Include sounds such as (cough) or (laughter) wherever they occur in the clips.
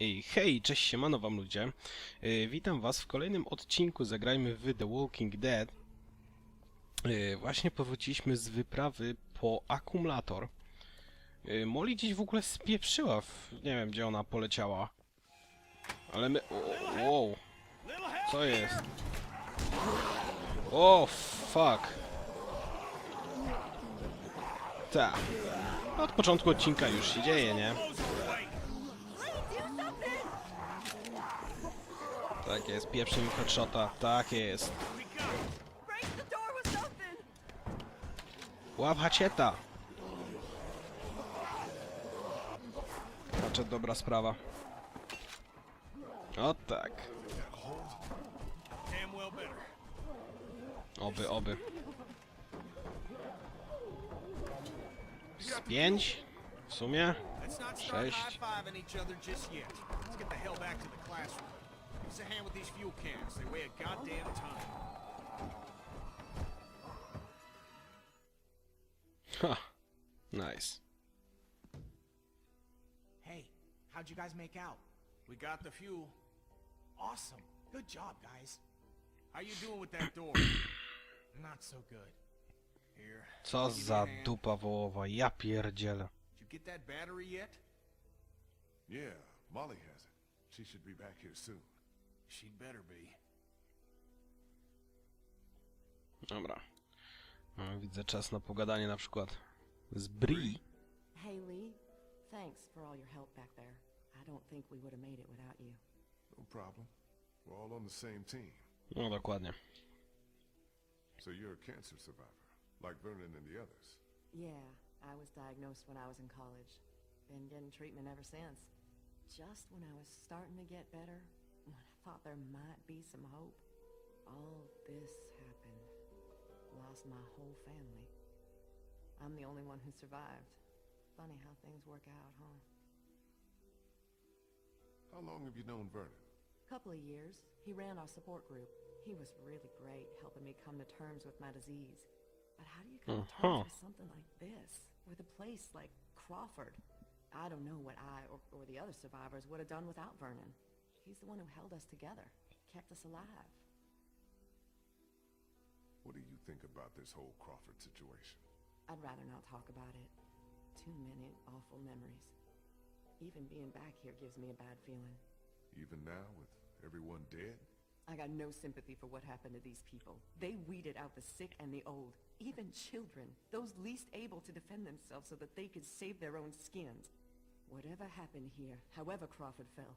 Ej, hej, cześć siemano wam ludzie. Yy, witam was w kolejnym odcinku Zagrajmy w The Walking Dead. Yy, właśnie powróciliśmy z wyprawy po akumulator. Yy, Molly gdzieś w ogóle spieprzyła, w, nie wiem gdzie ona poleciała. Ale my... O, wow, co jest? O, fuck. Tak. Od początku odcinka już się dzieje, nie? Tak jest, pierwszy mi headshota, tak jest. Łap hacieta! Haczet dobra sprawa. O tak. Oby, oby. Z pięć? W sumie? Let's not start Sześć. high-fiving each other just yet. Let's get the hell back to the classroom. Give a hand with these fuel cans. They weigh a goddamn ton. Ha. Nice. Hey, how'd you guys make out? We got the fuel. Awesome. Good job, guys. How you doing with that door? (coughs) Not so good. Here. Co give me za a dupa wołowa, ja pierdzielę. Did you get that battery yet? Yeah, Molly has it. She should be back here soon. She'd better be. Dobra. No, widzę czas na pogadanie na przykład z Bri. Hey, Lee. Thanks for all your help back there. I don't think we would have made it without you. No problem. We're all on the same team. No dokładnie. So you're a cancer survivor, like Vernon and the others. Yeah, I was diagnosed when I was in college. Been getting treatment ever since. Just when I was starting to get better, when I thought there might be some hope, all this happened. Lost my whole family. I'm the only one who survived. Funny how things work out, huh? How long have you known Vernon? A couple of years. He ran our support group. He was really great helping me come to terms with my disease. But how do you come to Uh-huh. terms with something like this? With a place like Crawford? I don't know what I or, or the other survivors would have done without Vernon. He's the one who held us together, kept us alive. What do you think about this whole Crawford situation? I'd rather not talk about it. Too many awful memories. Even being back here gives me a bad feeling. Even now, with everyone dead? I got no sympathy for what happened to these people. They weeded out the sick and the old, even children, those least able to defend themselves so that they could save their own skins. Whatever happened here, however Crawford fell,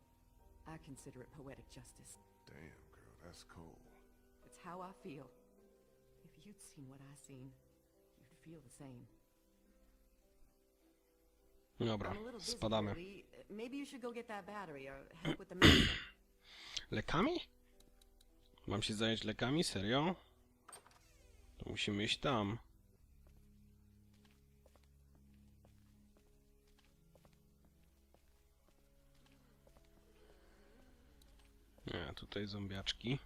I consider it poetic justice. Damn, girl, that's cold. It's how I feel. If you'd seen what I seen, you'd feel the same. Dobra, spadamy. Maybe you should go get that battery or help with the medicine. (clears throat) Lekami? Mam się zająć lekami? Serio? To musimy iść tam. Tutaj zombiaczki.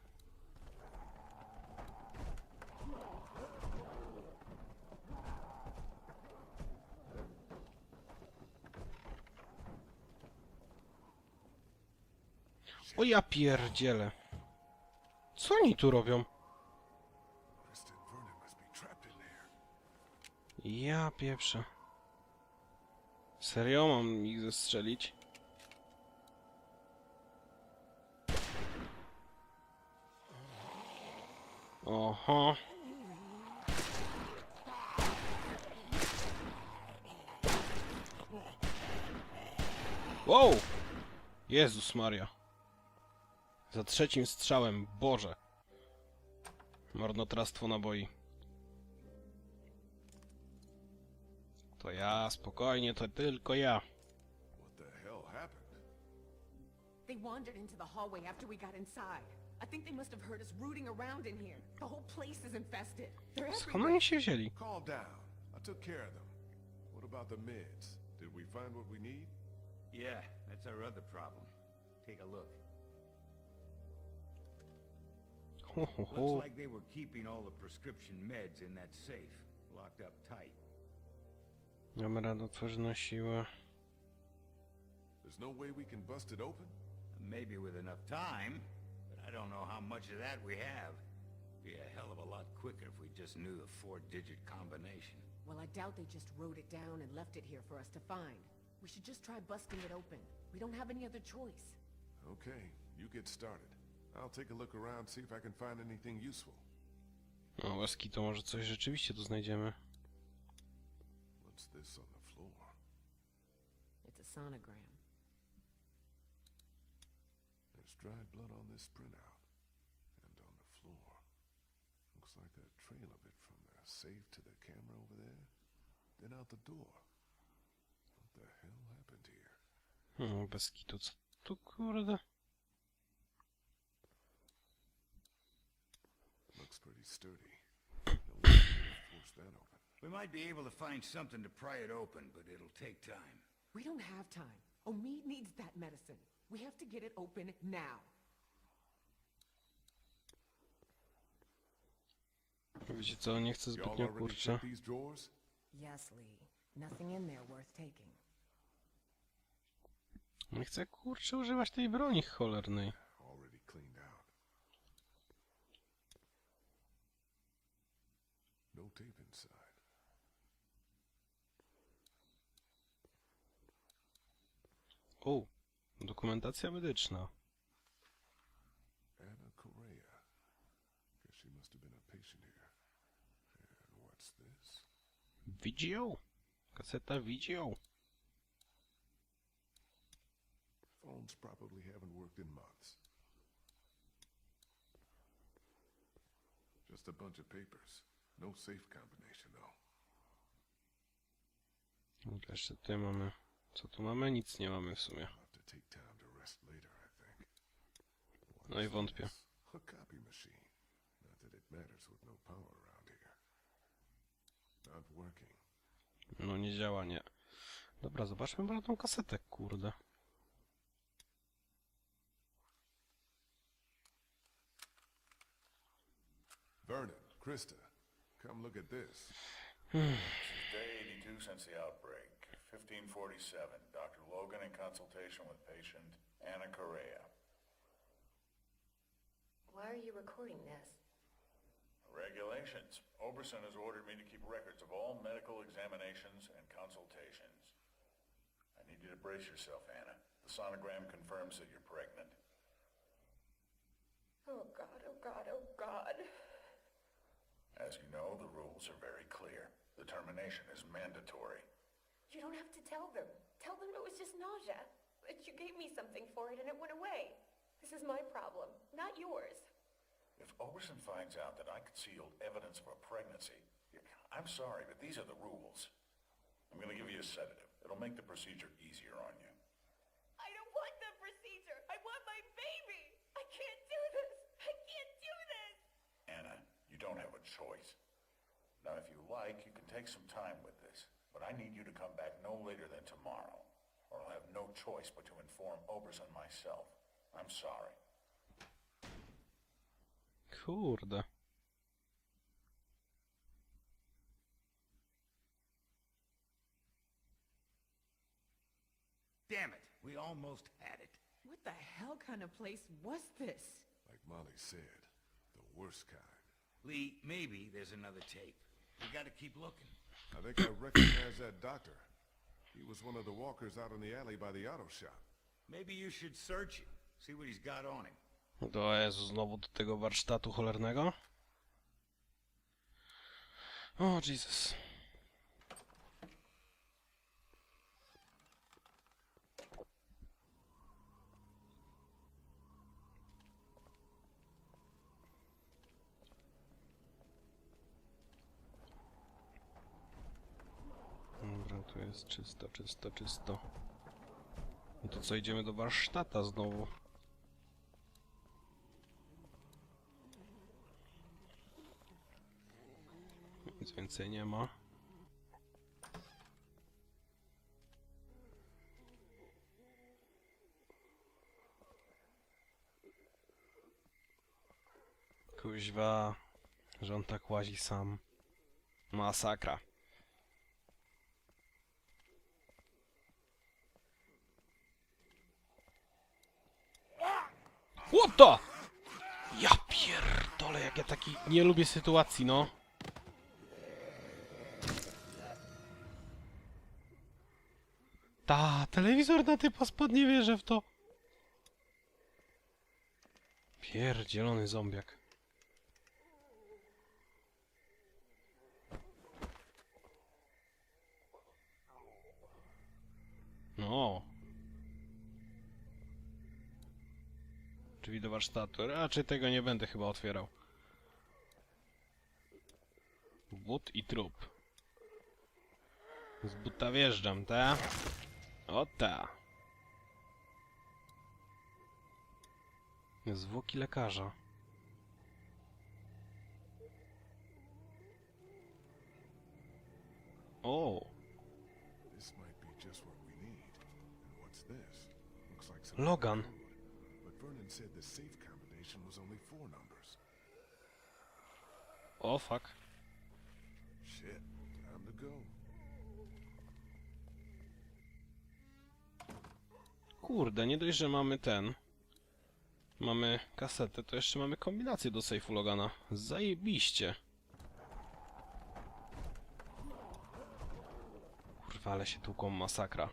O ja pierdzielę. Co oni tu robią? Ja pieprzę. Serio mam ich zestrzelić? Oho. Wow! Jezus Maria. Za trzecim strzałem, Boże. Marnotrawstwo naboi. To ja, spokojnie, to tylko ja. They wandered into the hallway after we got inside. I think they must have heard us rooting around in here. The whole place is infested. They're Skąd everywhere. oni się wzięli? Calm down. I took care of them. What about the meds? Did we find what we need? Yeah, that's our other problem. Take a look. Ho, ho, Looks like they were keeping all the prescription meds in that safe, locked up tight. Damy radę otworzyć na siłę. There's no way we can bust it open? Maybe with enough time, but I don't know how much of that we have. Be a hell of a lot quicker if we just knew the four-digit combination. Well, I doubt they just wrote it down and left it here for us to find. We should just try busting it open. We don't have any other choice. Okay, you get started. I'll take a look around, see if I can find anything useful. No, łaski to może coś rzeczywiście tu znajdziemy. What's this on the floor? It's a sonogram. There's dried blood on this printout. And on the floor. Looks like a trail of it from the safe to the camera over there. Then out the door. What the hell happened here? Hmm, bez kitu, co tu kurde? Looks pretty sturdy. No force that open. We might be able to find something to pry it open, but it'll take time. We don't have time. Omid needs that medicine. We have to get it open now. Wiecie co, nie chcę zbytnio kurczę. Yes, Lee. Nothing in there worth taking. Nie chcę kurczę używać tej broni cholernej. No tape inside. O, dokumentacja medyczna. Anna Correa. Guess she must have been a patient here. And what's this? Video. Kaseta video. Phones probably haven't worked in months. Just a bunch of papers. No safe combination, though. Jeszcze tutaj mamy... Co tu mamy? Nic nie mamy w sumie. Take time to rest later, I think. No i wątpię. A copy machine. Not that it matters with no power around here. Not working. No nie działa, nie. Dobra, zobaczmy może tą kasetę, kurde. Vernon, Krista, come look at this. Day 82 since the outbreak. 1547. Dr. Logan in consultation with patient Anna Correa. Why are you recording this? Regulations. Oberson has ordered me to keep records of all medical examinations and consultations. I need you to brace yourself, Anna. The sonogram confirms that you're pregnant. Oh god, oh god, oh god. As you know, the rules are very clear. The termination is mandatory. You don't have to tell them. Tell them it was just nausea. But you gave me something for it and it went away. This is my problem, not yours. If Oberson finds out that I concealed evidence of a pregnancy, I'm sorry, but these are the rules. I'm gonna give you a sedative. It'll make the procedure easier on you. I don't want the procedure. I want my baby. I can't do this. I can't do this. Anna, you don't have a choice. Now, if you like, you can take some time with I need you to come back no later than tomorrow, or I'll have no choice but to inform Oberson myself. I'm sorry. Kurde. Damn it, we almost had it. What the hell kind of place was this? Like Molly said, the worst kind. Lee, maybe there's another tape. We gotta keep looking. I think I recognize that doctor. He was one of the walkers out in the alley by the auto shop. Maybe you should search it, see what he's got on him. Do Jezu, znowu do tego warsztatu cholernego. O, Jesus. Dobra, tu jest czysto, czysto, czysto. No to co, idziemy do warsztata znowu. Nic więcej nie ma. Kuźwa, że on tak łazi sam. Masakra. The? Ja pierdolę, jak ja taki nie lubię sytuacji, no. Ta, telewizor na typa spadł, nie wierzę w to. Pierdzielony zombiak. No. Drzwi do warsztatu. Raczej tego nie będę chyba otwierał. But i trup. Z buta wjeżdżam, ta? O ta. Zwłoki lekarza. O, This might be just what we need. And what's this? Looks like some Logan. code. But Vernon said the safe combination was only four numbers. O, fuck. Kurde, nie dość, że mamy ten. Mamy kasetę, to jeszcze mamy kombinację do sejfu Logana. Zajebiście. Kurwa, ale się tłuką masakra.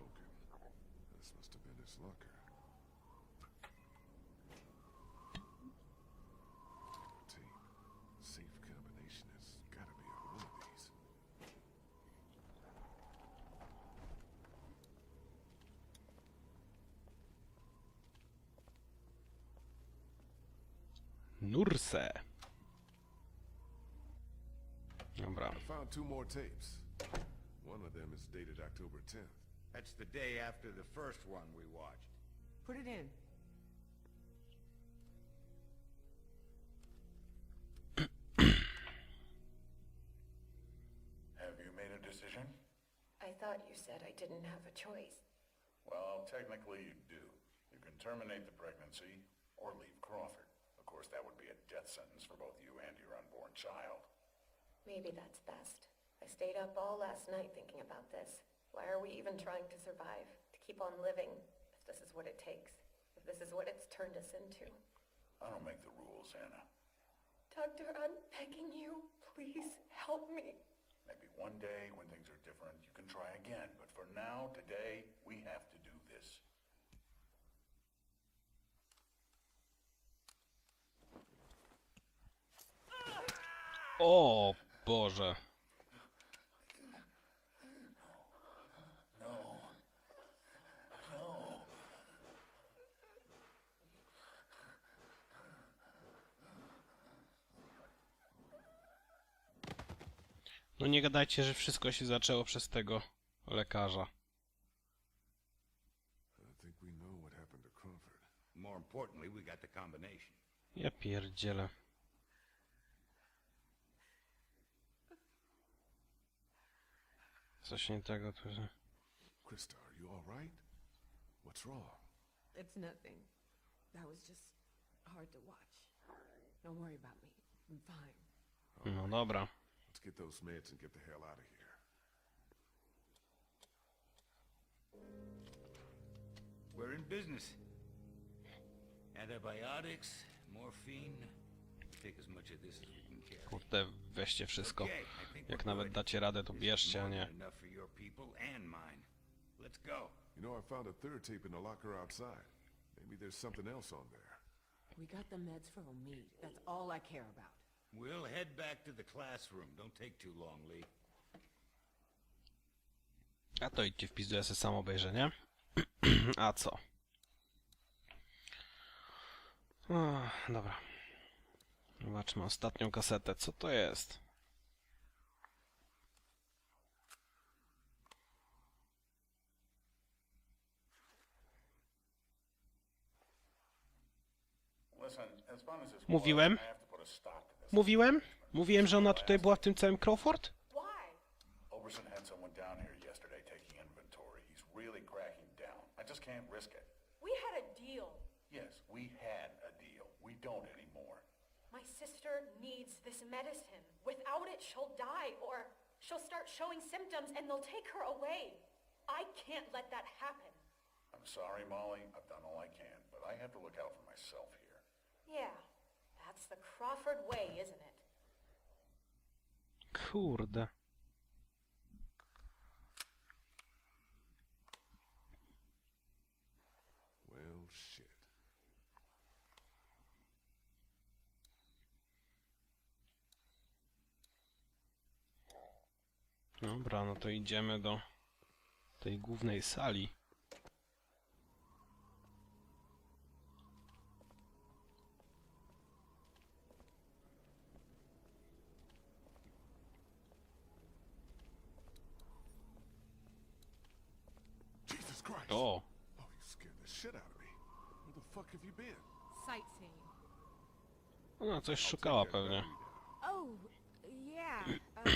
Nurse. Dobra. I found two more tapes. One of them is dated October 10th. That's the day after the first one we watched. Put it in. (clears throat) Have you made a decision? I thought you said I didn't have a choice. Well, technically you do. You can terminate the pregnancy or leave Crawford. Of course, that would be a death sentence for both you and your unborn child. Maybe that's best. I stayed up all last night thinking about this. Why are we even trying to survive? To keep on living, if this is what it takes. If this is what it's turned us into. I don't make the rules, Anna. Doctor, I'm begging you. Please help me. Maybe one day when things are different, you can try again. But for now, today, we have to do O Boże. No nie gadajcie, że wszystko się zaczęło przez tego lekarza. More importantly, we got the combination. Ja pierdzielę. Coś nie tego tu, że... Krista, are you all right? What's wrong? It's nothing. That was just hard to watch. Don't worry about me. I'm fine. No dobra. Let's get those meds and get the hell out of here. We're in business. Antibiotics, morphine. Take as much of this as we can carry. Kurde, weźcie wszystko. Jak nawet dacie radę, to bierzcie, a nie. You know, I found a third tape in the locker outside. Maybe there's something else on there. We got the meds for Omid. That's all I care about. We'll head back to the classroom. Don't take too long, Lee. A to idźcie w pizdu, ja sobie sam obejrzę, nie? (clears throat) A co? O, dobra. Zobaczmy ostatnią kasetę. Co to jest? Mówiłem? Mówiłem? Mówiłem, że ona tutaj była w tym całym Crawford? Sister needs this medicine. Without it, she'll die, or she'll start showing symptoms and they'll take her away. I can't let that happen. I'm sorry, Molly. I've done all I can, but I have to look out for myself here. Yeah, that's the Crawford way, isn't it? Kurde. Dobra, no to idziemy do tej głównej sali. O! Oh, you scared the shit out of me. Where the fuck have you been? Sightseeing. Ona coś szukała pewnie. Oh, yeah, (clears throat) uh,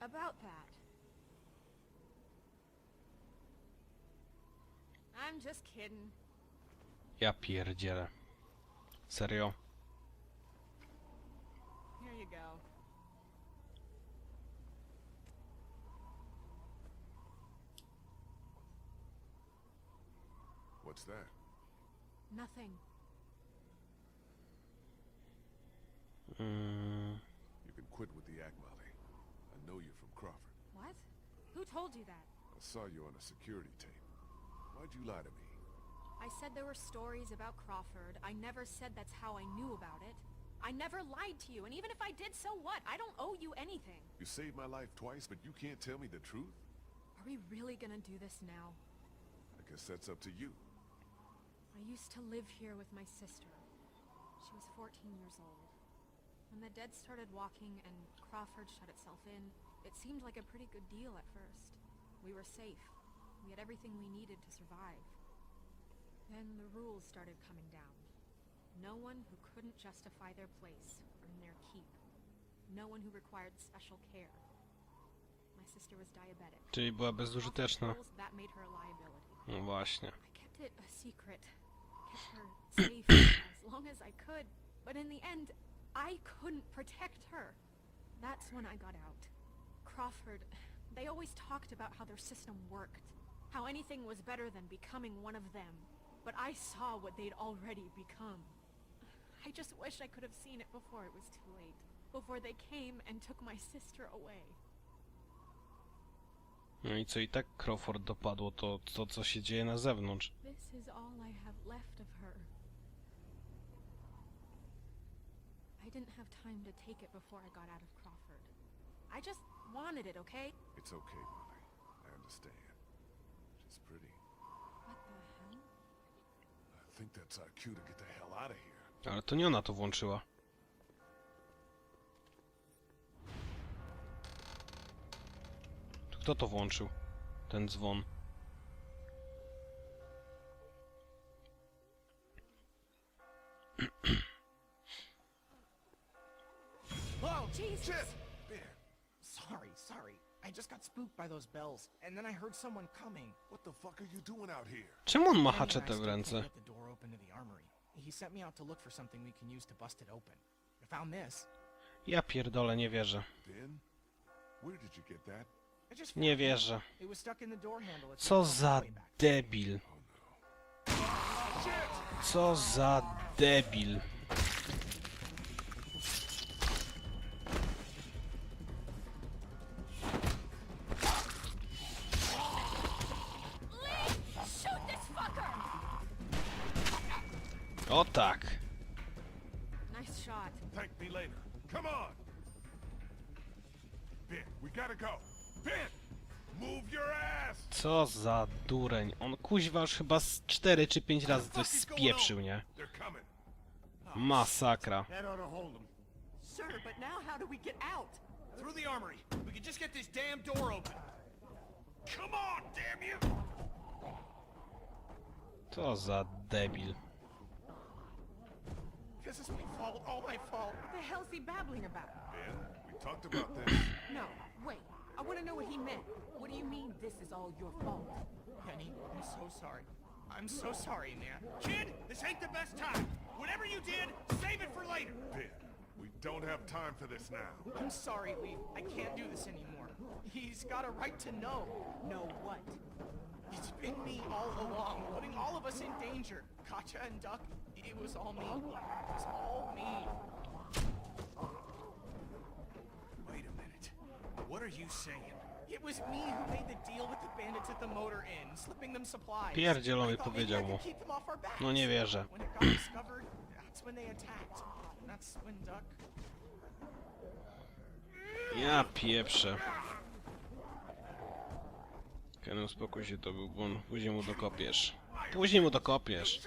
about that. I'm just kidding. Ja pierdzielę. Serio? Here you go. What's that? Nothing. Mm, You can quit with the act, Molly. I know you from Crawford. What? Who told you that? I saw you on a security tape. Why'd you lie to me? I said there were stories about Crawford. I never said that's how I knew about it. I never lied to you, and even if I did, so what? I don't owe you anything. You saved my life twice, but you can't tell me the truth? Are we really gonna do this now? I guess that's up to you. I used to live here with my sister. She was 14 years old. When the dead started walking and Crawford shut itself in, it seemed like a pretty good deal at first. We were safe. We had everything we needed to survive. Then the rules started coming down. No one who couldn't justify their place earned their keep. No one who required special care. My sister was diabetic. czyli była bezużyteczna. that made her a liability. No właśnie. I kept it a secret. Kept her (coughs) safe as long as I could. But in the end, I couldn't protect her. That's when I got out. Crawford, they always talked about how their system worked. How anything was better than becoming one of them. But I saw what they'd already become. I just wish I could have seen it before it was too late. Before they came and took my sister away. No i co i tak Crawford dopadło to, to co się dzieje na zewnątrz. This is all I have left of her. I didn't have time to take it before I got out of Crawford. I just wanted it, okay? It's okay, Molly. I understand. She's pretty. What the hell? I think that's our cue to get the hell out of here. Ale to nie ona to włączyła. To Kto to włączył? Ten dzwon. Spooked by those bells, and then I heard someone coming. what the fuck are you doing out here? Czemu on ma haczetę w ręce? the door open to the armory. He sent me out to look for something we can use to bust it open. I found this. Ja pierdolę, nie wierzę. Ben? Where did you get that? I just Nie wierzę. It was stuck in the door handle. It's Co on za the way back. debil. Co za debil. O tak. Nice shot. Thank me later. Come on! Ben, we gotta go. Ben! Move your ass! Co za dureń. On kuźwa już chyba z 4 czy 5 razy coś spieprzył, nie? They're coming. Masakra. That ought to hold them. Sure, but now how do we get out? Through the armory. We can just get this damn door open. Come on, damn you! Co za debil. This is my fault. All my fault. What the hell's he babbling about? Ben, we talked about (clears throat) this. No, wait. I want to know what he meant. What do you mean this is all your fault? Penny, I'm so sorry. I'm so sorry, man. Kid, this ain't the best time. Whatever you did, save it for later. Ben, we don't have time for this now. I'm sorry, Lee. I can't do this anymore. He's got a right to know. Know what? It's been me all along, putting all of us in danger. Katja and Duck, it was all me. It was all me. Wait a minute. What are you saying? It was me who made the deal with the bandits at the motor inn, slipping them supplies. Pierdzielony I thought maybe powiedział I mu. could keep them off. No nie wierzę. When it got discovered, that's when they attacked. Ja pieprzę. Ken, uspokój się, to był błąd. Później mu dokopiesz. Później mu dokopiesz.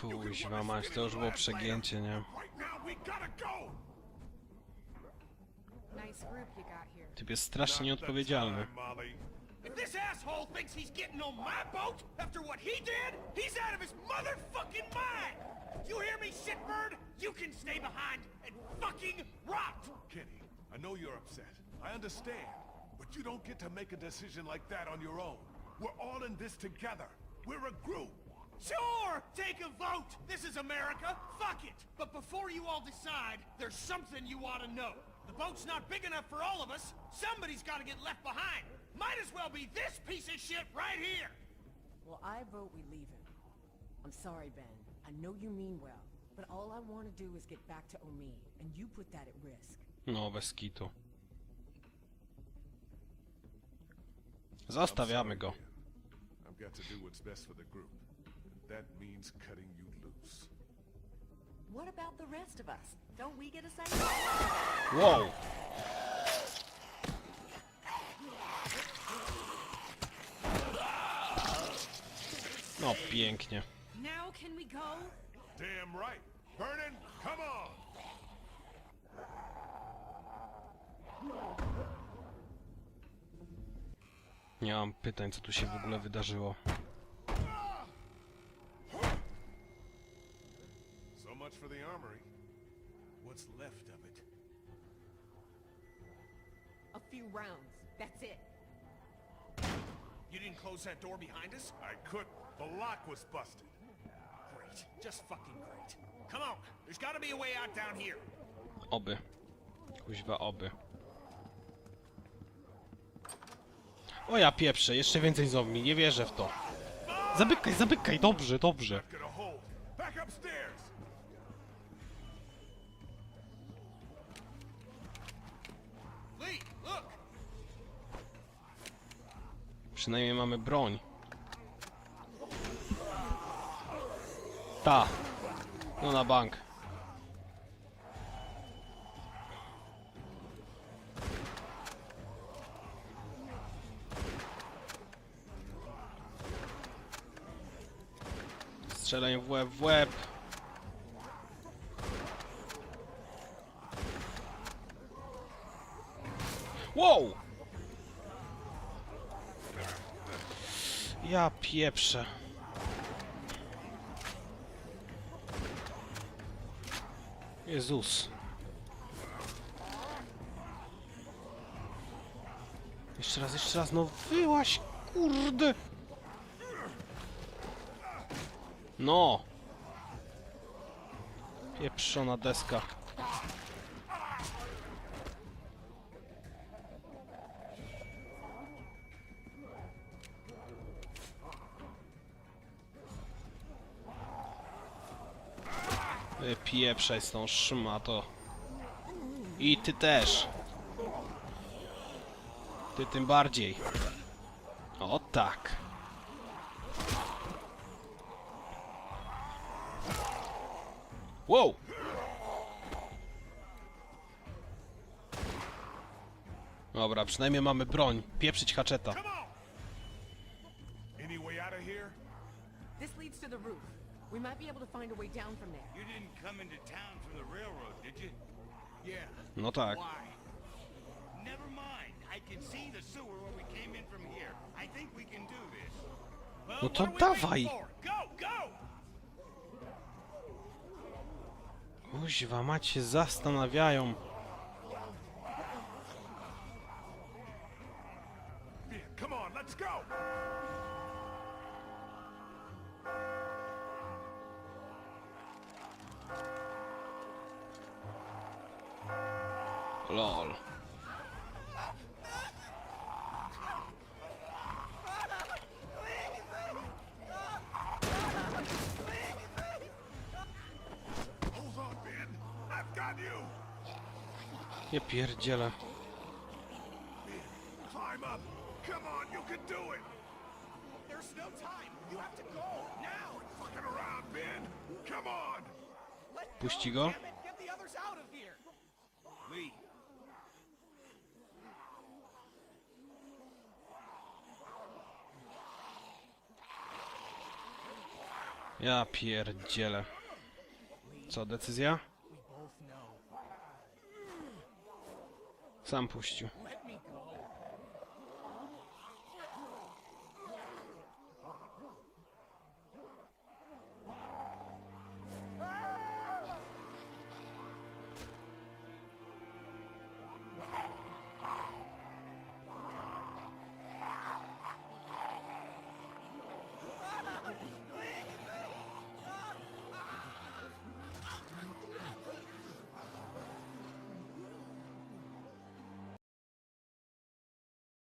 Kuźwa mać, to już było przegięcie, nie? Typ jest strasznie Not the nieodpowiedzialny. If this asshole thinks he's getting on my boat after what he did, he's out of his motherfucking mind! You hear me, shitbird? You can stay behind and fucking rot! Kenny, I know you're upset. I understand. But you don't get to make a decision like that on your own. We're all in this together. We're a group. Sure, take a vote. This is America. Fuck it. But before you all decide, there's something you ought to know. The boat's not big enough for all of us. Somebody's got to get left behind. Might as well be this piece of shit right here. Well, I vote we leave him. I'm sorry, Ben. I know you mean well, but all I want to do is get back to Omi, and you put that at risk. No, bez kitu. Zostawiamy go. I've got to do what's best for the group. That means cutting you loose. What about the rest of us? Don't we get a say? Wow! No, pięknie. Now can we go? Damn right. Vernon, come on. Nie mam pytań, co tu się w ogóle wydarzyło. Much for the armory. What's left of it? A few rounds. That's it. You didn't close that door behind us? I couldn't. The lock was busted. Great. Just fucking great. Come on. There's got to be a way out down here. Oby. Kuźwa, oby. O ja pieprzę, jeszcze więcej zombie, nie wierzę w to. Zabykaj, zabykaj, dobrze, dobrze. Przynajmniej mamy broń. Ta. No na bank. Strzelaj w łeb, w łeb. Wow! Ja pieprzę. Jezus. Jeszcze raz, jeszcze raz, no wyłaś, kurde. No. Pieprzona deska. Pieprzaj z tą szmato. I ty też. Ty tym bardziej. O tak. Wow! Dobra, przynajmniej mamy broń. Pieprzyć haczeta. Come on. Any way out of here? This leads to the roof. We might be able to find a way down from there. You didn't come into town from the railroad, did you? Yeah. No tak. Why? Never mind. I can see the sewer where we came in from here. I think we can do this. Well, No to what are we waiting dawaj. for? Go, go! Kuźwa, się zastanawiają. Of here. Lee. Ja pierdzielę. Co, decyzja? We both know. Sam puścił.